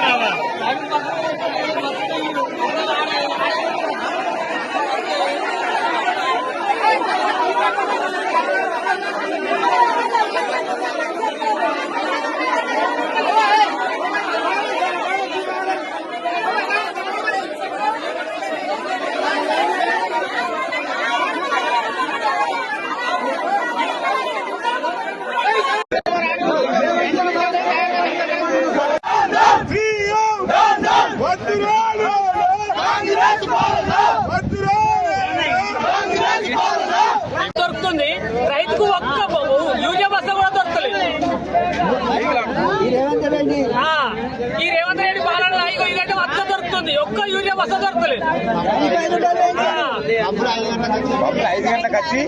కావాలి దొరుకుతుంది. రైతుకు ఒక్క యూరియా బస్త కూడా దొరకలేదు. ఈ రేవంత్ రెడ్డి పాలన ఇగో ఇదంటే ఒక్క దొరుకుతుంది. ఒక్క యూరియా బస్త దొరకలేదు అప్పుడు ఐదు గంటలకు వచ్చి